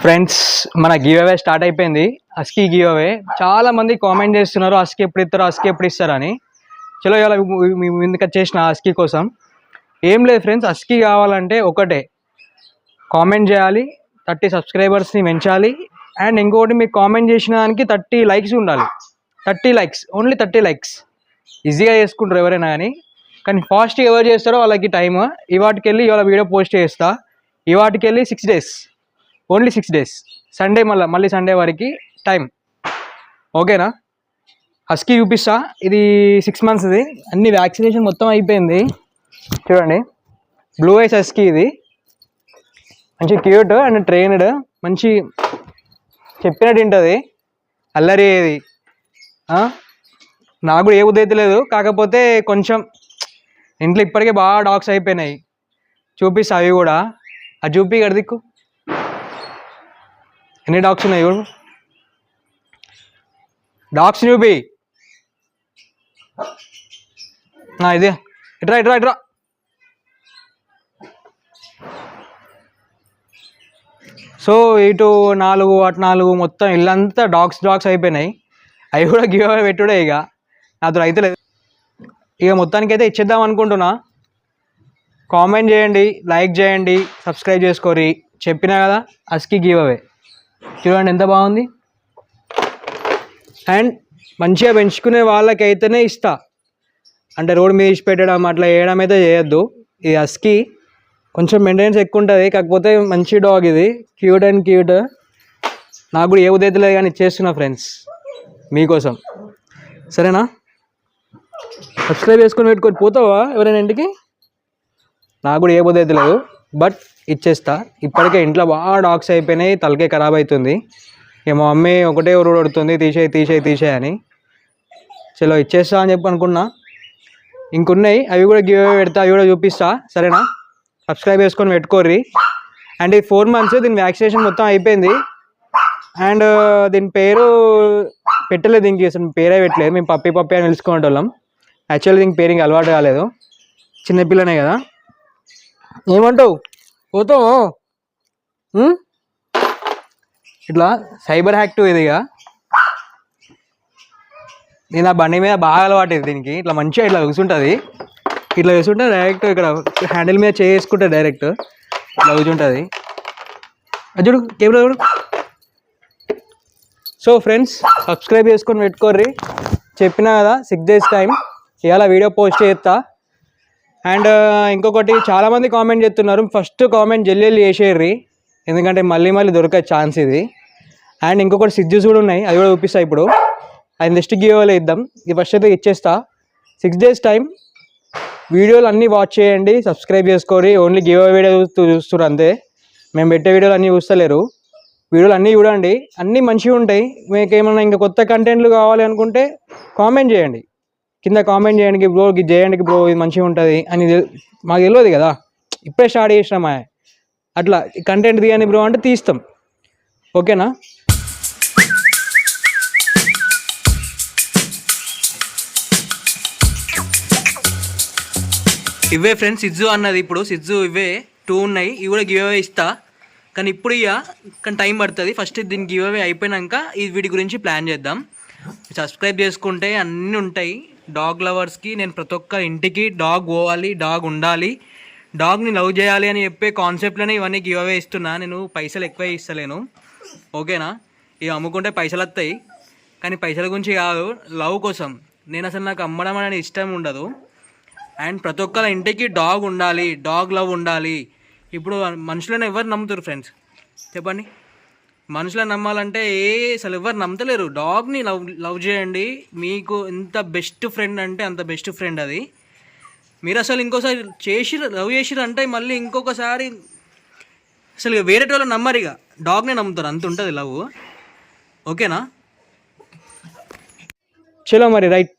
Friends మన give away start అయిపోయింది. అస్కీ give away చాలా మంది కామెంట్ చేస్తున్నారు అస్కీ ఎప్పుడు ఇస్తారు? అస్కీ ఎప్పుడు ఇస్తారు అని చలో ఇలా మీ చేసిన వచ్చేసిన అస్కీ కోసం. ఏం లేదు ఫ్రెండ్స్ అస్కీ కావాలంటే ఒకటే. కామెంట్ చేయాలి థర్టీ సబ్స్క్రైబర్స్ని పెంచాలి అండ్ ఇంకొకటి మీకు కామెంట్ చేసిన దానికి థర్టీ లైక్స్ ఉండాలి. Thirty likes only thirty likes ఈజీగా చేసుకుంటారు ఎవరైనా కానీ. కానీ ఫాస్ట్ ఎవరు చేస్తారో వాళ్ళకి టైమ్ ఇవాటికి వెళ్ళి ఇవాళ వీడియో పోస్ట్ చేస్తా. ఇవాటికి వెళ్ళి six days only six days Sunday మళ్ళీ మళ్ళీ సండే వరకు టైం ఓకేనా హస్కీ చూపిస్తా. ఇది సిక్స్ మంత్స్ది అన్ని వ్యాక్సినేషన్ మొత్తం అయిపోయింది. చూడండి. బ్లూ ఐస్ హస్కీ ఇది. మంచి క్యూట్ అండ్ ట్రైన్డ్ మంచి చెప్పినట్టు ఉంటుంది అల్లరి ఇది. నాకు కూడా ఏ ఉదైతే లేదు. కాకపోతే కొంచెం ఇంట్లో ఇప్పటికే బాగా డాగ్స్ అయిపోయినాయి. చూపిస్తా అవి కూడా. అది చూపి ఇక్కడ దిక్కు. ఎన్ని డాగ్స్ ఉన్నాయి చూడు? డాగ్స్ చూపి ఇది. ఇట్రా ఇట్రా ఇట్రా. సో ఇటు నాలుగు అటు నాలుగు మొత్తం ఇల్లంతా డాగ్స్ డాగ్స్ అయిపోయినాయి. అవి కూడా గివ్ అవే పెట్టుడే ఇక. నాతో అయితే లేదు ఇక మొత్తానికి అయితే ఇచ్చేద్దాం అనుకుంటున్నా. కామెంట్ చేయండి లైక్ చేయండి సబ్స్క్రైబ్ చేసుకోరి. చెప్పినా కదా అస్కి గివ్ అవే. చూడండి ఎంత బాగుంది. అండ్ మంచిగా పెంచుకునే వాళ్ళకైతేనే ఇస్తా. అంటే రోడ్ మీద ఇచ్చి పెట్టడం అట్లా వేయడం అయితే చేయొద్దు. ఈ అస్కి కొంచెం మెయింటెనెన్స్ ఎక్కువ ఉంటుంది కాకపోతే మంచి డాగ్ ఇది. క్యూట్ అండ్ క్యూట్ నాకు కూడా ఏ ఉదయం లేదు కానీ ఇచ్చేస్తున్నా ఫ్రెండ్స్ మీకోసం. సరేనా? సబ్స్క్రైబ్ చేసుకొని పెట్టుకొని పోతావా ఎవరైనా ఇంటికి? నాకు కూడా ఏ ఉదయతలేదు లేదు. బట్ ఇచ్చేస్తా. ఇప్పటికే ఇంట్లో బాగా డాగ్స్ అయిపోయినాయి తలకే ఖరాబ్ అవుతుంది ఇక మా మమ్మీ ఒకటే ఉరుడుతుంది కొడుతుంది తీసేయి తీసేయి తీసేయి అని. చలో ఇచ్చేస్తా అని చెప్పి అనుకున్నా. ఇంకున్నాయి అవి కూడా గివ్ పెడతా అవి కూడా చూపిస్తా. సరేనా? సబ్స్క్రైబ్ చేసుకొని పెట్టుకోర్రి. అండ్ ఇది ఫోర్ మంత్స్ దీని వ్యాక్సినేషన్ మొత్తం అయిపోయింది. అండ్ uh, దీని పేరు పెట్టలేదు దీనికి అసలు పేరే పెట్టలేదు. మేము పప్పి పప్పి అని తెలుసుకునే వాళ్ళం యాక్చువల్లీ దీనికి పేరు ఇంకా అలవాటు కాలేదు. చిన్నపిల్లనే కదా. ఏమంటావు? పోతావు? ఇట్లా సైబర్ యాక్టివ్ ఇదిగా నేను ఆ బండి మీద బాగా అలవాటు దీనికి. ఇట్లా మంచిగా ఇట్లా కూర్చుంటుంది ఇట్లా కూర్చుంటే డైరెక్ట్ ఇక్కడ హ్యాండిల్ మీద చేసుకుంటే డైరెక్ట్ ఇట్లా కూర్చుంటుంది అది చూడు కెమెరా చూడు. సో ఫ్రెండ్స్ సబ్స్క్రైబ్ చేసుకొని పెట్టుకోర్రి. చెప్పినా కదా సిక్స్ డేస్ టైం ఇవాళ వీడియో పోస్ట్ చేస్తా. అండ్ ఇంకొకటి చాలామంది కామెంట్ చేస్తున్నారు. ఫస్ట్ కామెంట్ జల్లి వేసేర్రి ఎందుకంటే మళ్ళీ మళ్ళీ దొరికే ఛాన్స్ ఇది. అండ్ ఇంకొకటి సిక్స్ కూడా ఉన్నాయి. అది కూడా చూపిస్తా ఇప్పుడు. అది నెక్స్ట్ గివ్ ఇద్దాం. ఇది ఫస్ట్ అయితే ఇచ్చేస్తా. సిక్స్ డేస్ టైం వీడియోలు అన్నీ వాచ్ చేయండి. సబ్స్క్రైబ్ చేసుకోరి ఓన్లీ గివ్ వీడియో చూస్తున్నారు అంతే. మేము పెట్టే వీడియోలు అన్నీ చూస్తలేరు. వీడియోలు అన్నీ చూడండి. అన్నీ మంచిగా ఉంటాయి మీకు ఏమైనా ఇంకా కొత్త కంటెంట్లు కావాలి అనుకుంటే కామెంట్ చేయండి. కింద కామెంట్ చేయండి బ్రో ఇది చేయండి బ్రో ఇది మంచిగా ఉంటుంది అని మాకు తెలియదు కదా. ఇప్పుడే స్టార్ట్ చేసినామా అట్లా కంటెంట్ తీయండి బ్రో అంటే తీస్తాం. ఓకేనా ఇవే ఫ్రెండ్స్ సిజ్జు అన్నది ఇప్పుడు. సిజ్జు ఇవే టూ ఉన్నాయి. ఇవి కూడా గివ్ అవే ఇస్తా. కానీ ఇప్పుడు ఇక కానీ టైం పడుతుంది. ఫస్ట్ దీనికి గివ్ అవే అయిపోయినాక ఈ వీటి గురించి ప్లాన్ చేద్దాం. సబ్స్క్రైబ్ చేసుకుంటే అన్నీ ఉంటాయి. డాగ్ లవర్స్కి నేను ప్రతి ఒక్క ఇంటికి డాగ్ పోవాలి డాగ్ ఉండాలి. డాగ్ని లవ్ చేయాలి అని చెప్పే కాన్సెప్ట్లోనే ఇవన్నీ గివ్ అవే ఇస్తున్నా. నేను పైసలు ఎక్కువ ఇస్తలేను. ఓకేనా ఇవి అమ్ముకుంటే పైసలు వస్తాయి. కానీ పైసల గురించి కాదు లవ్ కోసం. నేను అసలు నాకు అమ్మడం అనేది ఇష్టం ఉండదు. అండ్ ప్రతి ఒక్కరి ఇంటికి డాగ్ ఉండాలి డాగ్ లవ్ ఉండాలి. ఇప్పుడు మనుషులను ఎవరు నమ్ముతారు ఫ్రెండ్స్ చెప్పండి. మనుషులను నమ్మాలంటే ఏ అసలు ఎవరు నమ్మతలేరు. డాగ్ని లవ్ లవ్ చేయండి. మీకు ఎంత బెస్ట్ ఫ్రెండ్ అంటే అంత బెస్ట్ ఫ్రెండ్ అది. మీరు అసలు ఇంకోసారి చేసి లవ్ చేసిరు అంటే మళ్ళీ ఇంకొకసారి అసలు ఇక వేరే వాళ్ళు నమ్మరు ఇక. డాగ్నే నమ్ముతారు. అంత ఉంటుంది లవ్. ఓకేనా? చలో మరి రైట్.